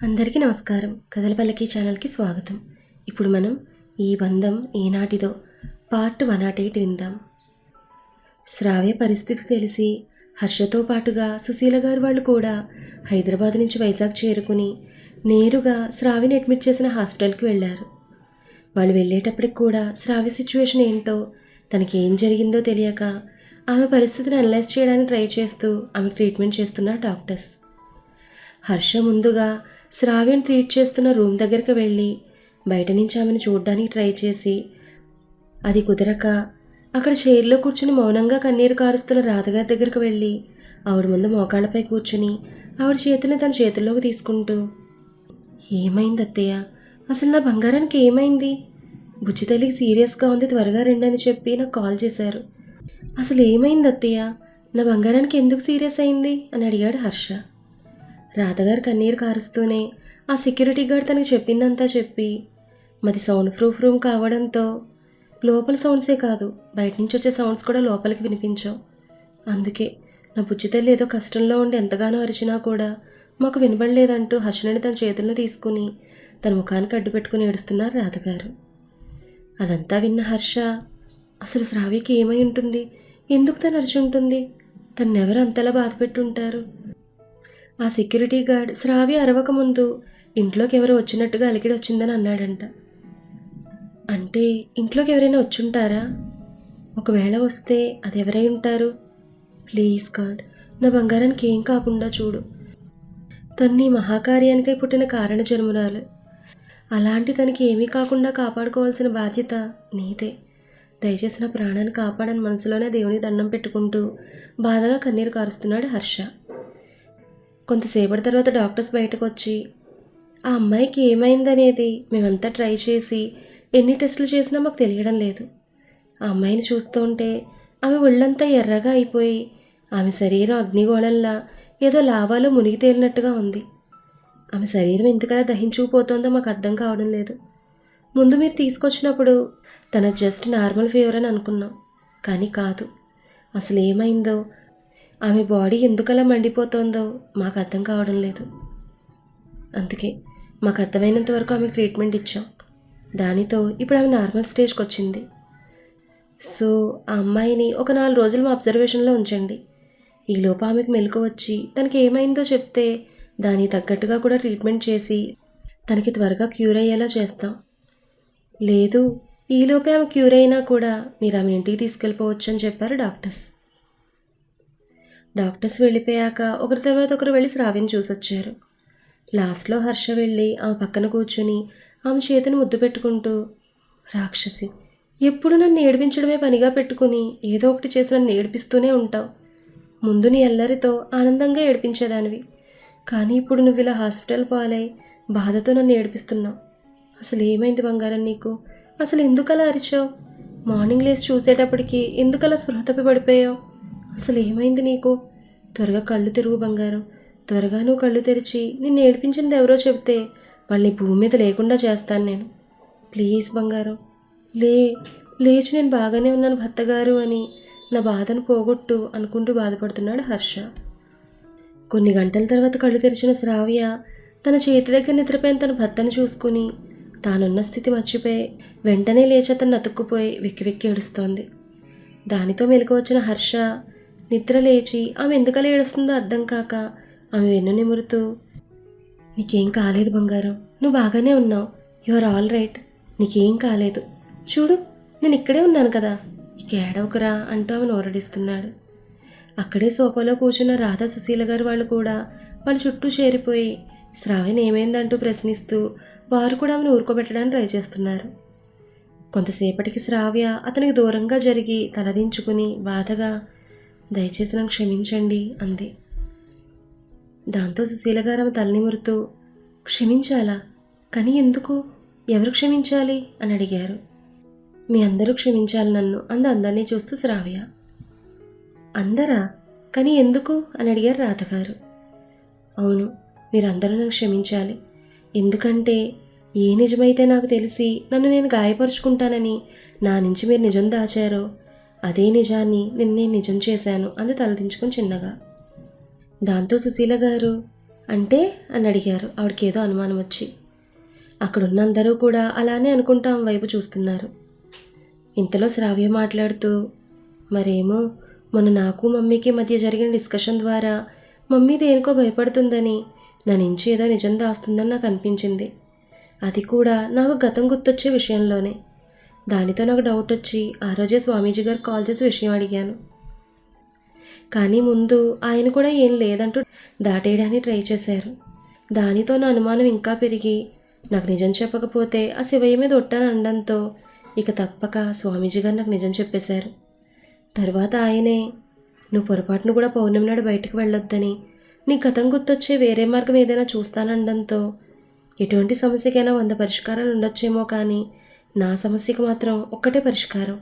అందరికీ నమస్కారం. కథలపల్లకి ఛానల్కి స్వాగతం. ఇప్పుడు మనం ఈ బంధం ఏనాటిదో పార్ట్ వన్ నాట్ ఎయిట్ విందాం. శ్రావ్య పరిస్థితి తెలిసి హర్షతో పాటుగా సుశీల గారు వాళ్ళు కూడా హైదరాబాద్ నుంచి వైజాగ్ చేరుకుని నేరుగా శ్రావ్యని అడ్మిట్ చేసిన హాస్పిటల్కి వెళ్ళారు. వాళ్ళు వెళ్ళేటప్పటికి కూడా శ్రావ్య సిచ్యువేషన్ ఏంటో తనకి ఏం జరిగిందో తెలియక ఆమె పరిస్థితిని అనలైజ్ చేయడానికి ట్రై చేస్తూ ఆమె ట్రీట్మెంట్ చేస్తున్నారు డాక్టర్స్. హర్ష ముందుగా శ్రావ్యం ట్రీట్ చేస్తున్న రూమ్ దగ్గరికి వెళ్ళి బయట నుంచి ఆమెను చూడ్డానికి ట్రై చేసి అది కుదరక అక్కడ చైర్లో కూర్చుని మౌనంగా కన్నీరు కారుస్తున్న రాధగారి దగ్గరికి వెళ్ళి ఆవిడ ముందు మోకాళ్ళపై కూర్చుని ఆవిడ చేతిని తన చేతుల్లోకి తీసుకుంటూ ఏమైంది అత్తయ్య? అసలు నా బంగారానికి ఏమైంది? బుజ్జి తల్లికి సీరియస్గా ఉంది త్వరగా రండి అని చెప్పి నాకు కాల్ చేశారు. అసలు ఏమైంది అత్తయ్య? నా బంగారానికి ఎందుకు సీరియస్ అయింది? అని అడిగాడు హర్ష. రాధగారు కన్నీరు కారుస్తూనే ఆ సెక్యూరిటీ గార్డ్ తనకు చెప్పిందంతా చెప్పి మాది సౌండ్ ప్రూఫ్ రూమ్ కావడంతో లోపల సౌండ్సే కాదు బయట నుంచి వచ్చే సౌండ్స్ కూడా లోపలికి వినిపించాం అందుకే నా బుజ్జి తల్లి ఏదో కష్టంలో ఉండి ఎంతగానో అరిచినా కూడా మాకు వినబడలేదంటూ హర్షణని తన చేతుల్లో తీసుకుని తన ముఖానికి అడ్డు పెట్టుకుని ఏడుస్తున్నారు రాధగారు. అదంతా విన్న హర్ష అసలు శ్రావ్యకి ఏమై ఉంటుంది? ఎందుకు తను అరిచి ఉంటుంది? తన్నెవరు అంతలా బాధపెట్టుంటారు ఆ సెక్యూరిటీ గార్డ్ శ్రావ్య అరవక ముందు ఇంట్లోకి ఎవరో వచ్చినట్టుగా అలికిడి వచ్చిందని అన్నాడంట. అంటే ఇంట్లోకి ఎవరైనా వచ్చుంటారా? ఒకవేళ వస్తే అది ఎవరై ఉంటారు? ప్లీజ్ గాడ్ నా బంగారానికి ఏం కాకుండా చూడు. తన్ని మహాకార్యానికై పుట్టిన కారణ జన్మురాలు. అలాంటి తనకి ఏమీ కాకుండా కాపాడుకోవాల్సిన బాధ్యత నీదే. దయచేసి నా ప్రాణాన్ని కాపాడని మనసులోనే దేవుని దండం పెట్టుకుంటూ బాధగా కన్నీరు కారుస్తున్నాడు హర్ష. కొంతసేపటి తర్వాత డాక్టర్స్ బయటకు వచ్చి ఆ అమ్మాయికి ఏమైందనేది మేమంతా ట్రై చేసి ఎన్ని టెస్టులు చేసినా మాకు తెలియడం లేదు. ఆ అమ్మాయిని చూస్తుంటే ఆమె ఒళ్ళంతా ఎర్రగా అయిపోయి ఆమె శరీరం అగ్నిగోళంలా ఏదో లావాలో మునిగి తేలినట్టుగా ఉంది. ఆమె శరీరం ఎందుకలా దహించుకుపోతుందో మాకు అర్థం కావడం లేదు. ముందు మీరు తీసుకొచ్చినప్పుడు తన జస్ట్ నార్మల్ ఫీవర్ అని అనుకున్నాం. కానీ కాదు. అసలు ఏమైందో ఆమె బాడీ ఎందుకలా మండిపోతుందో మాకు అర్థం కావడం లేదు. అందుకే మాకు అర్థమైనంత వరకు ఆమె ట్రీట్మెంట్ ఇచ్చాం. దానితో ఇప్పుడు ఆమె నార్మల్ స్టేజ్కి వచ్చింది. సో ఆ అమ్మాయిని ఒక నాలుగు రోజులు మా అబ్జర్వేషన్లో ఉంచండి. ఈలోపు ఆమెకు మెలకు వచ్చి తనకి ఏమైందో చెప్తే దానికి తగ్గట్టుగా కూడా ట్రీట్మెంట్ చేసి తనకి త్వరగా క్యూర్ అయ్యేలా చేస్తాం. లేదు ఈలోపే ఆమె క్యూర్ అయినా కూడా మీరు ఆమె ఇంటికి తీసుకెళ్ళిపోవచ్చు అని చెప్పారు డాక్టర్స్. డాక్టర్స్ వెళ్ళిపోయాక ఒకరి తర్వాత ఒకరు వెళ్ళి శ్రావ్యం చూసొచ్చారు. లాస్ట్లో హర్ష వెళ్ళి ఆమె పక్కన కూర్చుని ఆమె చేతిని ముద్దు పెట్టుకుంటూ రాక్షసి ఎప్పుడు నన్ను ఏడిపించడమే పనిగా పెట్టుకుని ఏదో ఒకటి చేసి నన్ను ఏడిపిస్తూనే ఉంటావు. ముందు నీ అల్లరితో ఆనందంగా ఏడిపించేదానివి. కానీ ఇప్పుడు నువ్వు ఇలా హాస్పిటల్ పాలై బాధతో నన్ను ఏడిపిస్తున్నావు. అసలు ఏమైంది బంగారం నీకు? అసలు ఎందుకలా అరిచావు? మార్నింగ్ లేచి చూసేటప్పటికి ఎందుకలా స్పృహ తప్పి పడిపోయావు? అసలు ఏమైంది నీకు? త్వరగా కళ్ళు తిరుగు బంగారం. త్వరగా నువ్వు కళ్ళు తెరిచి నిన్ను ఏడిపించింది ఎవరో చెబితే వాళ్ళని భూమి మీద లేకుండా చేస్తాను నేను. ప్లీజ్ బంగారం. లే లేచి నేను బాగానే ఉన్నాను భర్తగారు అని నా బాధను పోగొట్టు అనుకుంటూ బాధపడుతున్నాడు హర్ష. కొన్ని గంటల తర్వాత కళ్ళు తెరిచిన శ్రావ్య తన చేతి దగ్గర నిద్రపోయిన తన భర్తను చూసుకుని తానున్న స్థితి మర్చిపోయి వెంటనే లేచి అతను అతుక్కుపోయి వెక్కి వెక్కి ఏడుస్తోంది. దానితో మెలకు వచ్చిన హర్ష నిద్ర లేచి ఆమె ఎందుకలా ఏడుస్తుందో అర్థం కాక ఆమె వెన్ను నిమురుతూ నీకేం కాలేదు బంగారం నువ్వు బాగానే ఉన్నావు. యు ఆర్ ఆల్ రైట్ నీకేం కాలేదు. చూడు నేను ఇక్కడే ఉన్నాను కదా. ఇక ఏడవకురా అంటూ ఆమె నోరడిస్తున్నాడు అక్కడే సోఫాలో కూర్చున్న రాధా సుశీల గారు వాళ్ళు కూడా వాళ్ళ చుట్టూ చేరిపోయి శ్రావణ్ ఏమైందంటూ ప్రశ్నిస్తూ వారు కూడా ఆమెను ఊరుకోబెట్టడానికి ట్రై చేస్తున్నారు. కొంతసేపటికి శ్రావ్య అతనికి దూరంగా జరిగి తలదించుకుని బాధగా దయచేసి నన్ను క్షమించండి అంది. దాంతో సుశీల గారు ఆమె తలనిమురుతూ క్షమించాలా? కానీ ఎందుకు? ఎవరు క్షమించాలి? అని అడిగారు. మీ అందరూ క్షమించాలి నన్ను అంది అందరినీ చూస్తూ శ్రావ్య. అందరా? కానీ ఎందుకు? అని అడిగారు రాతగారు అవును మీరందరూ నన్ను క్షమించాలి. ఎందుకంటే ఏ నిజమైతే నాకు తెలిసి నన్ను నేను గాయపరుచుకుంటానని నా నుంచి మీరు నిజం దాచారో అదే నిజాన్ని నిన్నే నిజం చేశాను అంది తలదించుకుని చిన్నగా. దాంతో సుశీల గారు అంటే? అని అడిగారు. ఆవిడకేదో ఏదో అనుమానం వచ్చి. అక్కడున్న అందరూ కూడా అలానే అనుకుంటా ఆమె వైపు చూస్తున్నారు. ఇంతలో శ్రావ్య మాట్లాడుతూ మరేమో మొన్న నాకు మమ్మీకి మధ్య జరిగిన డిస్కషన్ ద్వారా మమ్మీ దేనికో భయపడుతుందని నా నుంచి ఏదో నిజం దాస్తుందని నాకు అనిపించింది. అది కూడా నాకు గతం గుర్తొచ్చే విషయంలోనే. దానితో నాకు డౌట్ వచ్చి ఆ రోజే స్వామీజీ గారు కాల్ చేసి విషయం అడిగాను. కానీ ముందు ఆయన కూడా ఏం లేదంటూ దాటేయడానికి ట్రై చేశారు. దానితో నా అనుమానం ఇంకా పెరిగి నాకు నిజం చెప్పకపోతే ఆ శివయ్య మీద ఒట్టాను అనడంతో ఇక తప్పక స్వామీజీ గారు నాకు నిజం చెప్పేశారు. తర్వాత ఆయనే నువ్వు పొరపాటును కూడా పౌర్ణమి నాడు బయటకు వెళ్ళొద్దని నీ గతం గుర్తొచ్చే వేరే మార్గం ఏదైనా చూస్తాననడంతో ఎటువంటి సమస్యకైనా వంద పరిష్కారాలు ఉండొచ్చేమో కానీ నా సమస్యకు మాత్రం ఒక్కటే పరిష్కారం.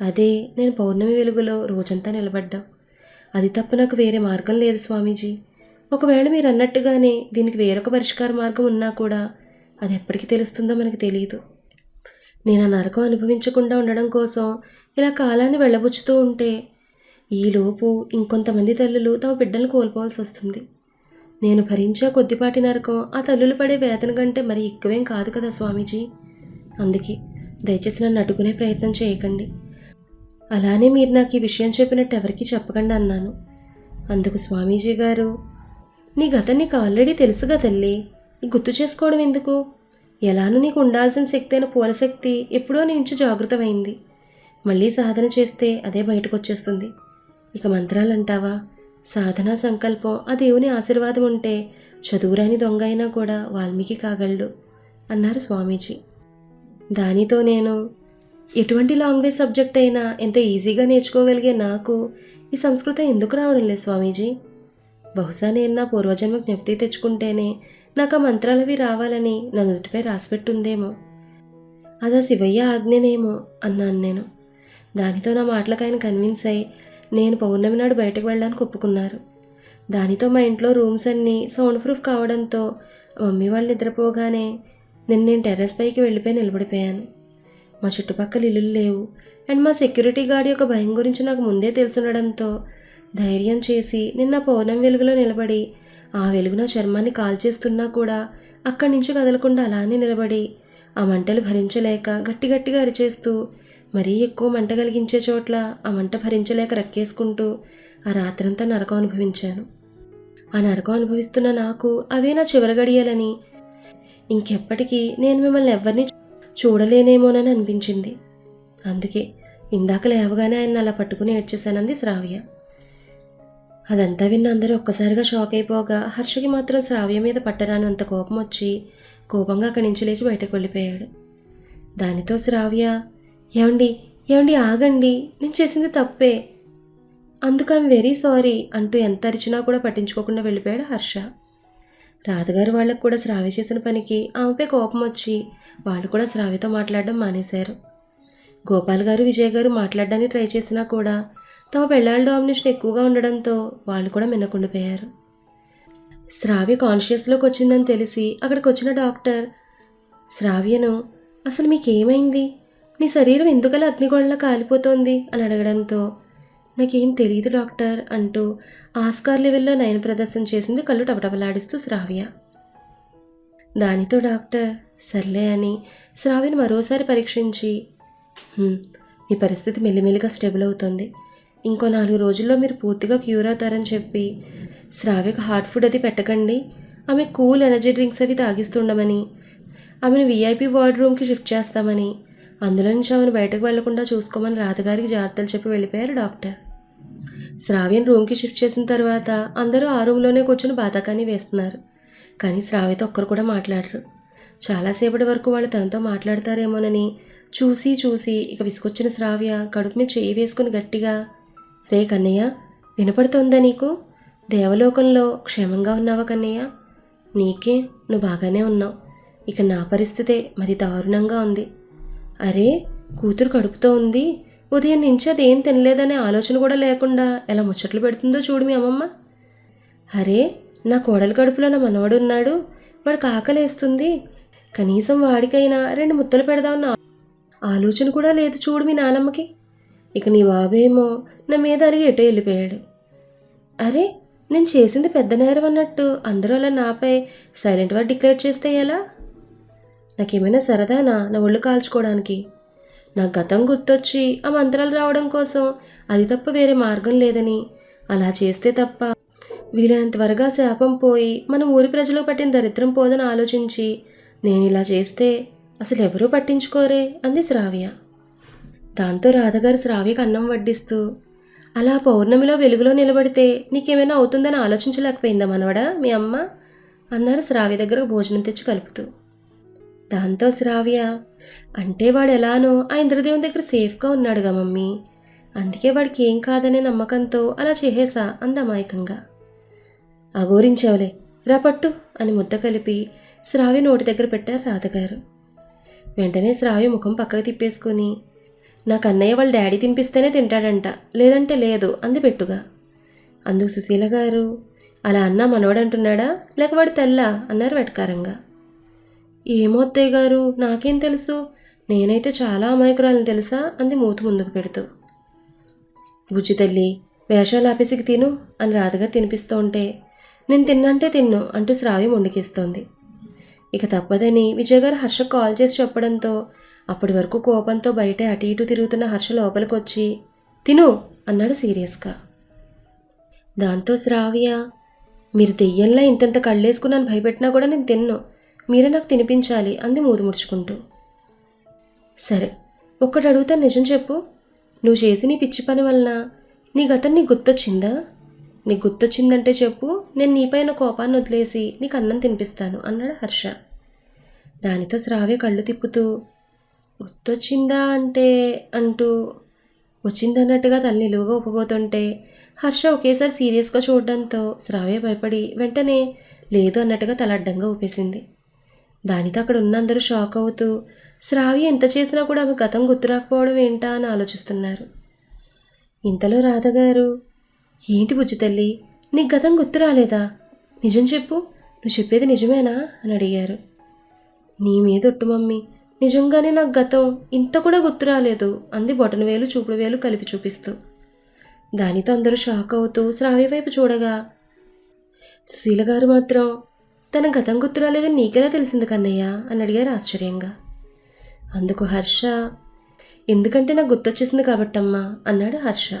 అదే నేను పౌర్ణమి వెలుగులో రోజంతా నిలబడ్డా. అది తప్ప నాకు వేరే మార్గం లేదు స్వామీజీ. ఒకవేళ మీరు అన్నట్టుగానే దీనికి వేరొక పరిష్కార మార్గం ఉన్నా కూడా అది ఎప్పటికి తెలుస్తుందో మనకు తెలియదు నేను ఆ నరకం అనుభవించకుండా ఉండడం కోసం ఇలా కాలాన్ని వెళ్ళబుచ్చుతూ ఉంటే ఈలోపు ఇంకొంతమంది తల్లులు తమ బిడ్డలను కోల్పోవాల్సి వస్తుంది. నేను భరించే కొద్దిపాటి నరకం ఆ తల్లులు పడే వేతన కంటే మరి ఎక్కువేం కాదు కదా స్వామీజీ. అందుకే దయచేసి నన్ను అడ్డుకునే ప్రయత్నం చేయకండి. అలానే మీరు నాకు ఈ విషయం చెప్పినట్టు ఎవరికీ చెప్పకండి అన్నాను. అందుకు స్వామీజీ గారు నీ గతం నీకు ఆల్రెడీ తెలుసుగా తల్లి గుర్తు చేసుకోవడం ఎందుకు? ఎలానూ నీకు ఉండాల్సిన శక్తి అయిన పూలశక్తి ఎప్పుడో నీ నుంచి జాగృతమైంది. మళ్ళీ సాధన చేస్తే అదే బయటకు వచ్చేస్తుంది ఇక మంత్రాలు అంటావా సాధనా సంకల్పం ఆ దేవుని ఆశీర్వాదం ఉంటే చదువురాని దొంగ అయినా కూడా వాల్మీకి కాగలడు అన్నారు స్వామీజీ. దానితో నేను ఎటువంటి లాంగ్వేజ్ సబ్జెక్ట్ అయినా ఎంత ఈజీగా నేర్చుకోగలిగే నాకు ఈ సంస్కృతం ఎందుకు రావడం లేదు స్వామీజీ? బహుశా నేను నా పూర్వజన్మ జ్ఞప్తి తెచ్చుకుంటేనే నాకు ఆ మంత్రాలవి రావాలని నా నుటిపై రాసిపెట్టుందేమో. అదా శివయ్య ఆజ్ఞనేమో అన్నాను నేను. దానితో నా మాటలకు ఆయన కన్విన్స్ అయి నేను పౌర్ణమి నాడు బయటకు వెళ్ళడానికి ఒప్పుకున్నారు. దానితో మా ఇంట్లో రూమ్స్ అన్నీ సౌండ్ ప్రూఫ్ కావడంతో మమ్మీ వాళ్ళు నిద్రపోగానే నిన్న నేను టెర్రస్ పైకి వెళ్ళిపోయి నిలబడిపోయాను. మా చుట్టుపక్కల ఇల్లులు లేవు. అండ్ మా సెక్యూరిటీ గార్డ్ యొక్క భయం గురించి నాకు ముందే తెలుసుండడంతో ధైర్యం చేసి నిన్న పౌర్ణం వెలుగులో నిలబడి ఆ వెలుగు నా చర్మాన్ని కాల్చేస్తున్నా కూడా అక్కడి నుంచి కదలకుండా అలానే నిలబడి ఆ మంటలు భరించలేక గట్టి గట్టిగా అరిచేస్తూ మరీ ఎక్కువ మంట కలిగించే చోట్ల ఆ మంట భరించలేక రక్కేసుకుంటూ ఆ రాత్రంతా నరకం అనుభవించాను. ఆ నరకం అనుభవిస్తున్న నాకు అవే నా చివరి గడియలని ఇంకెప్పటికీ నేను మిమ్మల్ని ఎవరిని చూడలేనేమోనని అనిపించింది. అందుకే ఇందాక లేవగానే ఆయన అలా పట్టుకుని ఏడ్చేశానంది శ్రావ్య. అదంతా విన్న అందరూ ఒక్కసారిగా షాక్ అయిపోగా హర్షకి మాత్రం శ్రావ్య మీద పట్టరానంత కోపం వచ్చి కోపంగా అక్కడి నుంచి లేచి బయటకు వెళ్ళిపోయాడు. దానితో శ్రావ్య ఏమండి ఏమండి ఆగండి నేను చేసింది తప్పే. అందుకు ఐమ్ వెరీ సారీ అంటూ ఎంత అరిచినా కూడా పట్టించుకోకుండా వెళ్ళిపోయాడు హర్ష. రాధగారు వాళ్ళకు కూడా శ్రావ్య చేసిన పనికి ఆమెపై కోపం వచ్చి వాళ్ళు కూడా శ్రావ్యతో మాట్లాడడం మానేశారు. గోపాల్ గారు విజయ్ గారు మాట్లాడడానికి ట్రై చేసినా కూడా తమ పెళ్ళాళ్ళ డామినేషన్ ఎక్కువగా ఉండడంతో వాళ్ళు కూడా మిన్నకుండిపోయారు శ్రావ్య కాన్షియస్లోకి వచ్చిందని తెలిసి అక్కడికి వచ్చిన డాక్టర్ శ్రావ్యను అసలు మీకేమైంది? మీ శరీరం ఎందుకలా అగ్నిగోళంలో కాలిపోతోంది? అని అడగడంతో నాకేం తెలియదు డాక్టర్ అంటూ ఆస్కార్ లెవెల్లో నయన ప్రదర్శన చేసింది కళ్ళు టపటపలాడిస్తూ శ్రావ్య. దానితో డాక్టర్ సర్లే అని శ్రావ్యను మరోసారి పరీక్షించి మీ పరిస్థితి మెల్లిమెల్లిగా స్టేబుల్ అవుతుంది. ఇంకో నాలుగు రోజుల్లో మీరు పూర్తిగా క్యూర్ అవుతారని చెప్పి శ్రావ్యకు హార్ట్ ఫుడ్ అది పెట్టకండి. ఆమె కూల్ ఎనర్జీ డ్రింక్స్ అవి తాగిస్తుండమని ఆమెను వీఐపీ వార్డ్ రూమ్కి షిఫ్ట్ చేస్తామని అందులో నుంచి ఆమెను బయటకు వెళ్ళకుండా చూసుకోమని రాతగారికి జాగ్రత్తలు చెప్పి వెళ్ళిపోయారు డాక్టర్. శ్రావ్యను రూమ్కి షిఫ్ట్ చేసిన తర్వాత అందరూ ఆ రూమ్లోనే కూర్చొని బాతాకాని వేస్తున్నారు. కానీ శ్రావ్యతో ఒక్కరు కూడా మాట్లాడరు. చాలాసేపటి వరకు వాళ్ళు తనతో మాట్లాడతారేమోనని చూసి చూసి ఇక విసుకొచ్చిన శ్రావ్య కడుపు మీద చేయి వేసుకుని గట్టిగా రే కన్నయ్య వినపడుతోందా నీకు? దేవలోకంలో క్షేమంగా ఉన్నావా కన్నయ్య? నీకే నువ్వు బాగానే ఉన్నావు. ఇక నా పరిస్థితే మరి దారుణంగా ఉంది. అరే కూతురు కడుపుతో ఉంది. ఉదయం నుంచి అదేం తినలేదనే ఆలోచన కూడా లేకుండా ఎలా ముచ్చట్లు పెడుతుందో చూడు మీ అమ్మమ్మ. అరే నా కోడలి కడుపులో నా మనవడు ఉన్నాడు. వాడికి ఆకలేస్తుంది కనీసం వాడికైనా రెండు ముద్దలు పెడదామన్న ఆలోచన కూడా లేదు చూడు మీ నానమ్మకి. ఇక నీ బాబేమో నా మీద అలిగి ఎటో వెళ్ళిపోయాడు. అరే నేను చేసింది పెద్ద నేరం అన్నట్టు అందరూ అలా నాపై సైలెంట్ వాడు డిక్లేర్ చేస్తే ఎలా? నాకేమైనా సరదానా? నా ఒళ్ళు కాల్చుకోవడానికి. నా గతం గుర్తొచ్చి ఆ మంత్రాలు రావడం కోసం అది తప్ప వేరే మార్గం లేదని. అలా చేస్తే తప్ప వీలైనంత త్వరగా శాపం పోయి మన ఊరి ప్రజలు పట్టిన దరిద్రం పోదని ఆలోచించి నేను ఇలా చేస్తే అసలు ఎవరూ పట్టించుకోరే? అంది శ్రావ్య. దాంతో రాధగారు శ్రావ్యకు అన్నం వడ్డిస్తూ అలా పౌర్ణమిలో వెలుగులో నిలబడితే నీకేమైనా అవుతుందని ఆలోచించలేకపోయిందా మనవడా మీ అమ్మ? అన్నారు శ్రావ్య దగ్గర భోజనం తెచ్చి కలుపుతూ. దాంతో శ్రావ్య అంటే వాడు ఎలానో ఆ ఇంద్రదేవుని దగ్గర సేఫ్గా ఉన్నాడుగా మమ్మీ. అందుకే వాడికి ఏం కాదనే నమ్మకంతో అలా చేసేసా అందమాయకంగా. అఘోరించావులే రా పట్టు అని ముద్ద కలిపి శ్రావ్య నోటి దగ్గర పెట్టారు రాధగారు. వెంటనే శ్రావ్య ముఖం పక్కకు తిప్పేసుకుని నాకు అన్నయ్య వాళ్ళ డాడీ తినిపిస్తేనే తింటాడంట లేదంటే లేదు అంది పెట్టుగా. అందుకు సుశీల గారు అలా అన్నా మనవడంటున్నాడా? లేక వాడు తెల్ల? అన్నారు వెటకారంగా. ఏమో అత్తయ్య గారు నాకేం తెలుసు? నేనైతే చాలా అమాయకురాలని తెలుసా? అంది మూతు ముందుకు పెడుతూ. బుజ్జి తల్లి వేషాలు ఆపేసికి తిను అని రాధగా తినిపిస్తూ ఉంటే నేను తిన్నంటే తిన్ను అంటూ శ్రావ్య ముందుకిస్తోంది ఇక తప్పదని విజయగారు హర్ష కాల్ చేసి చెప్పడంతో అప్పటి వరకు కోపంతో బయటే అటు ఇటు తిరుగుతున్న హర్ష లోపలికొచ్చి తిను అన్నాడు సీరియస్గా. దాంతో శ్రావ్య మీరు దెయ్యంలా ఇంతంత కళ్ళేసుకున్నాను భయపెట్టినా కూడా నేను తిన్ను. మీరే నాకు తినిపించాలి అంది మూరు ముడుచుకుంటూ. సరే ఒక్కటి అడుగుతా నిజం చెప్పు. నువ్వు చేసి నీ పిచ్చి పని వలన నీ గతం నీకు గుర్తొచ్చిందా? నీకు గుర్తొచ్చిందంటే చెప్పు నేను నీపైన కోపాన్ని వదిలేసి నీకు అన్నం తినిపిస్తాను అన్నాడు హర్ష. దానితో శ్రావ్య కళ్ళు తిప్పుతూ గుర్తొచ్చిందా అంటే అంటూ వచ్చిందన్నట్టుగా తల నిలువుగా ఉపబోతుంటే హర్ష ఒకేసారి సీరియస్గా చూడడంతో శ్రావ్య భయపడి వెంటనే లేదు అన్నట్టుగా తల అడ్డంగా ఊపేసింది. దానితో అక్కడ ఉన్న అందరూ షాక్ అవుతూ శ్రావ్య ఎంత చేసినా కూడా ఆమె గతం గుర్తురాకపోవడం ఏంటా? అని ఆలోచిస్తున్నారు. ఇంతలో రాధగారు ఏంటి బుజ్జి తల్లి నీకు గతం గుర్తు రాలేదా నిజం చెప్పు నువ్వు చెప్పేది నిజమేనా? అని అడిగారు. నీ మీద ఒట్టు మమ్మీ నిజంగానే నాకు గతం ఇంత కూడా గుర్తు రాలేదు అంది బొటన వేలు చూపుడు వేలు కలిపి చూపిస్తూ. దానితో అందరూ షాక్ అవుతూ శ్రావ్య వైపు చూడగా సుశీల గారు మాత్రం తన గతం గుర్తు రాలేదని నీకెలా తెలిసింది కన్నయ్య? అని అడిగారు ఆశ్చర్యంగా. అందుకు హర్ష ఎందుకంటే నాకు గుర్తొచ్చేసింది కాబట్టమ్మా అన్నాడు హర్ష.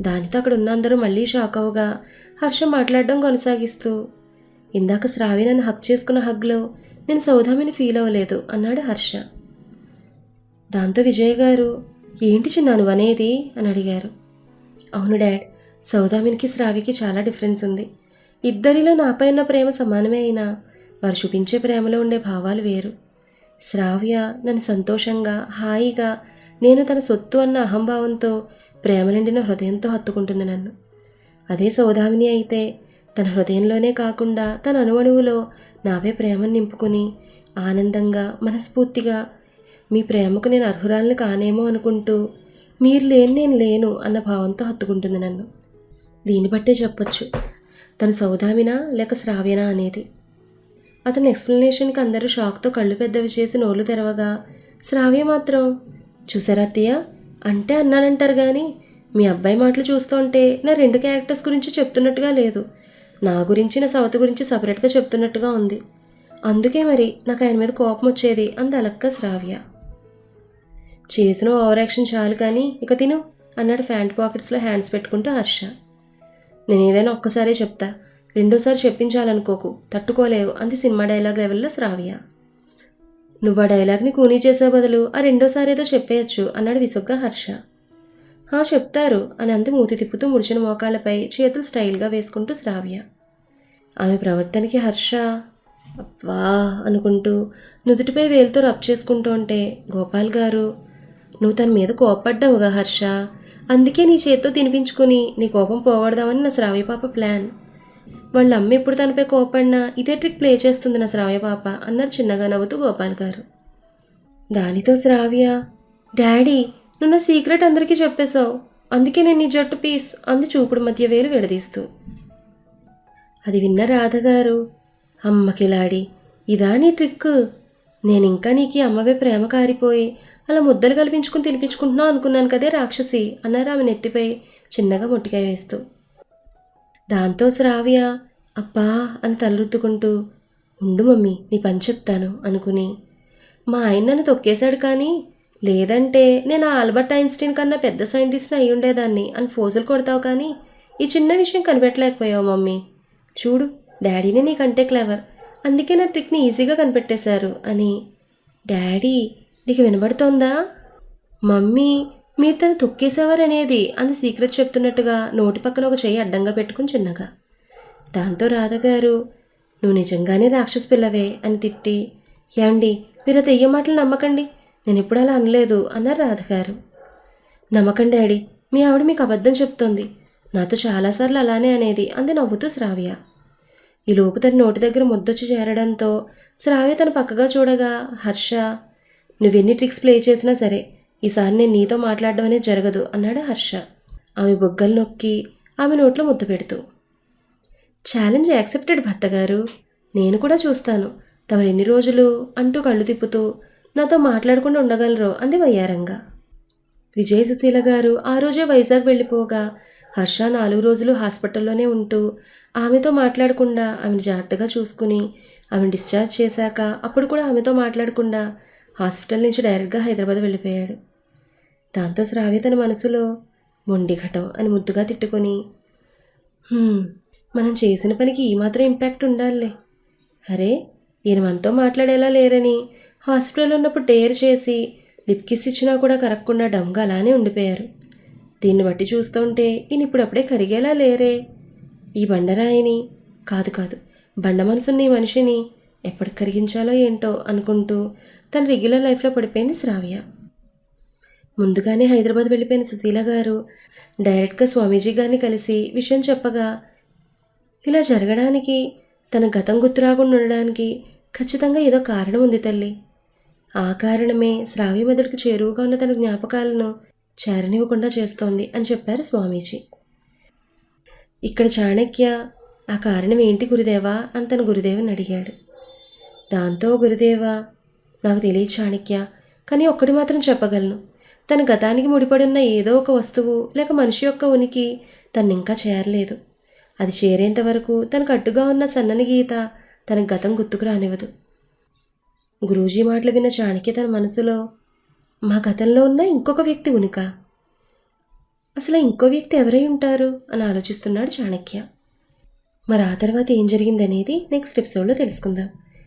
దానితో అక్కడ ఉన్న అందరూ మళ్ళీ షాక్ అవగా హర్ష మాట్లాడడం కొనసాగిస్తూ ఇందాక శ్రావి నన్ను హక్ చేసుకున్న హగ్లో నేను సౌదామిని ఫీల్ అవ్వలేదు అన్నాడు హర్ష. దాంతో విజయ్ గారు ఏంటి చిన్నాను అనేది అని అడిగారు. అవును డాడ్ సౌదామినికి శ్రావికి చాలా డిఫరెన్స్ ఉంది. ఇద్దరిలో నాపై ఉన్న ప్రేమ సమానమే అయినా వారు చూపించే ప్రేమలో ఉండే భావాలు వేరు. శ్రావ్య నన్ను సంతోషంగా హాయిగా నేను తన సొత్తు అన్న అహంభావంతో ప్రేమ నిండిన హృదయంతో హత్తుకుంటుంది నన్ను. అదే సౌదామిని అయితే తన హృదయంలోనే కాకుండా తన అణువణువులో నాపే ప్రేమను నింపుకుని ఆనందంగా మనస్ఫూర్తిగా మీ ప్రేమకు నేను అర్హురాలను కానేమో అనుకుంటూ మీరు లేని నేను లేను అన్న భావంతో హత్తుకుంటుంది నన్ను. దీన్ని బట్టే చెప్పొచ్చు. తను సౌదామినా లేక శ్రావ్యనా అనేది. అతని ఎక్స్ప్లెనేషన్కి అందరూ షాక్తో కళ్ళు పెద్దవి చేసి నోళ్ళు తెరవగా శ్రావ్య మాత్రం చూసారా అత్తయ్య? అంటే అన్నానంటారు కానీ మీ అబ్బాయి మాటలు చూస్తుంటే నా రెండు క్యారెక్టర్స్ గురించి చెప్తున్నట్టుగా లేదు. నా గురించి నా సవత గురించి సపరేట్గా చెప్తున్నట్టుగా ఉంది. అందుకే మరి నాకు ఆయన మీద కోపం వచ్చేది అంది అలక్క శ్రావ్య. చేసిన ఓవర్ యాక్షన్ చాలు కానీ ఇక తిను అన్నాడు ఫ్యాంట్ పాకెట్స్లో హ్యాండ్స్ పెట్టుకుంటూ హర్ష. నేను ఏదైనా ఒక్కసారే చెప్తా. రెండోసారి చెప్పించాలనుకోకు. తట్టుకోలేవు అంది సినిమా డైలాగ్ లెవెల్లో శ్రావ్య. నువ్వు ఆ డైలాగ్ని కూనీ చేసే బదులు ఆ రెండోసారి ఏదో చెప్పేయచ్చు అన్నాడు విసుగ్గా హర్ష. హా చెప్తారు అని అంది మూతి తిప్పుతూ ముడిచిన మోకాళ్ళపై చేతులు స్టైల్గా వేసుకుంటూ శ్రావ్య. ఆమె ప్రవర్తనకి హర్ష అబ్బా అనుకుంటూ నుదుటిపై వేలుతో రబ్ చేసుకుంటూ ఉంటే గోపాల్ గారు నువ్వు తన మీద కోపడ్డావుగా హర్ష. అందుకే నీ చేత్తో తినిపించుకుని నీ కోపం పోగొడదామని నా శ్రావ్య పాప ప్లాన్ వాళ్ళ అమ్మ ఎప్పుడు తనపై కోపడినా ఇదే ట్రిక్ ప్లే చేస్తుంది నా శ్రావ్య పాప అన్నారు చిన్నగా నవ్వుతూ గోపాల్ గారు. దానితో శ్రావ్య డాడీ నువ్వు నా సీక్రెట్ అందరికీ చెప్పేశావు. అందుకే నేను నీ జట్టు పీస్ అంది చూపుడు మధ్య వేలు విడదీస్తూ. అది విన్న రాధగారు అమ్మకిలాడి ఇదా నీ ట్రిక్ నేను ఇంకా నీకు అమ్మవే ప్రేమ కారిపోయి అలా ముద్దలు కల్పించుకుని తినిపించుకుంటున్నావు అనుకున్నాను కదే రాక్షసి అన్నారు ఆమె నెత్తిపై చిన్నగా మొట్టికాయ వేస్తూ. దాంతో శ్రావ్య అబ్బా అని తలరుద్దుకుంటూ ఉండు మమ్మీ నీ పని చెప్తాను అనుకుని. మా ఆయన నన్ను తొక్కేశాడు కానీ లేదంటే నేను ఆ ఆల్బర్ట్ ఐన్స్టీన్ కన్నా పెద్ద సైంటిస్ట్ని అయి ఉండేదాన్ని అని ఫోజులు కొడతావు కానీ ఈ చిన్న విషయం కనిపెట్టలేకపోయావు మమ్మీ. చూడు డాడీనే నీకంటే క్లెవర్ అందుకే నా ట్రిక్ని ఈజీగా కనిపెట్టేశారు అని. డాడీ నీకు వినబడుతోందా? మమ్మీ మీరు తను తొక్కేసేవారనేది అంత సీక్రెట్ చెప్తున్నట్టుగా నోటి పక్కన ఒక చెయ్యి అడ్డంగా పెట్టుకుని చిన్నగా. దాంతో రాధగారు నువ్వు నిజంగానే రాక్షస పిల్లవే అని తిట్టి ఏమండి మీరు అది అయ్యే మాటలు నమ్మకండి. నేను ఎప్పుడు అలా అనలేదు అన్నారు రాధగారు. నమ్మకండి డాడీ మీ ఆవిడ మీకు అబద్ధం చెప్తోంది. నాతో చాలాసార్లు అలానే అనేది అంది నవ్వుతూ శ్రావ్య. ఈ లోపు తన నోటి దగ్గర ముద్దొచ్చి చేరడంతో శ్రావ్య తన పక్కగా చూడగా హర్ష నువ్వెన్ని ట్రిక్స్ ప్లే చేసినా సరే ఈసారి నేను నీతో మాట్లాడడం అనేది జరగదు అన్నాడు హర్ష. ఆమె బొగ్గలు నొక్కి ఆమె నోట్లో ముద్ద పెడుతూ. ఛాలెంజ్ యాక్సెప్టెడ్ భర్తగారు. నేను కూడా చూస్తాను. తమరు ఎన్ని రోజులు అంటూ కళ్ళు తిప్పుతూ నాతో మాట్లాడకుండా ఉండగలరో అంది వయ్యారంగా. విజయ సుశీల గారు ఆ రోజే వైజాగ్ వెళ్ళిపోగా హర్ష నాలుగు రోజులు హాస్పిటల్లోనే ఉంటూ ఆమెతో మాట్లాడకుండా ఆమెను జాగ్రత్తగా చూసుకుని ఆమెను డిశ్చార్జ్ చేశాక అప్పుడు కూడా ఆమెతో మాట్లాడకుండా హాస్పిటల్ నుంచి డైరెక్ట్గా హైదరాబాద్ వెళ్ళిపోయాడు. దాంతో శ్రావ్య తన మనసులో మొండిఘటం అని ముద్దుగా తిట్టుకొని మనం చేసిన పనికి ఈ మాత్రం ఇంపాక్ట్ ఉండాలి అరే ఈయన మనతో మాట్లాడేలా లేరని హాస్పిటల్లో ఉన్నప్పుడు డేర్ చేసి లిప్ కిస్ ఇచ్చినా కూడా కరగకుండా డమ్గా అలానే ఉండిపోయారు. దీన్ని బట్టి చూస్తుంటే ఈయన ఇప్పుడప్పుడే కరిగేలా లేరే. ఈ బండరాయిని కాదు కాదు బండ మనసున్న ఈ మనిషిని ఎప్పటికి కరిగించాలో ఏంటో అనుకుంటూ తన రెగ్యులర్ లైఫ్లో పడిపోయింది శ్రావ్య. ముందుగానే హైదరాబాద్ వెళ్ళిపోయిన సుశీల గారు డైరెక్ట్గా స్వామీజీ గారిని కలిసి విషయం చెప్పగా ఇలా జరగడానికి తన గతం గుర్తు రాకుండా ఉండడానికి ఖచ్చితంగా ఏదో కారణం ఉంది తల్లి. ఆ కారణమే శ్రావ్య మెదడుకు చేరువుగా ఉన్న తన జ్ఞాపకాలను చేరనివ్వకుండా చేస్తోంది అని చెప్పారు స్వామీజీ. ఇక్కడ చాణక్య ఆ కారణం ఏంటి గురుదేవా? అని తన గురుదేవుని అడిగాడు. దాంతో గురుదేవా నాకు తెలియదు చాణక్య కానీ ఒక్కటి మాత్రం చెప్పగలను. తన గతానికి ముడిపడున్న ఏదో ఒక వస్తువు లేక మనిషి యొక్క ఉనికి తను ఇంకా చేరలేదు. అది చేరేంత వరకు తనకు అడ్డుగా ఉన్న సన్నని గీత తన గతం గుర్తుకు రానివ్వదు. గురూజీ మాటలు విన్న చాణక్య తన మనసులో మా గతంలో ఉన్న ఇంకొక వ్యక్తి ఉనిక. అసలు ఇంకో వ్యక్తి ఎవరై ఉంటారు అని ఆలోచిస్తున్నాడు చాణక్య. మరి ఆ తర్వాత ఏం జరిగిందనేది నెక్స్ట్ ఎపిసోడ్లో తెలుసుకుందాం.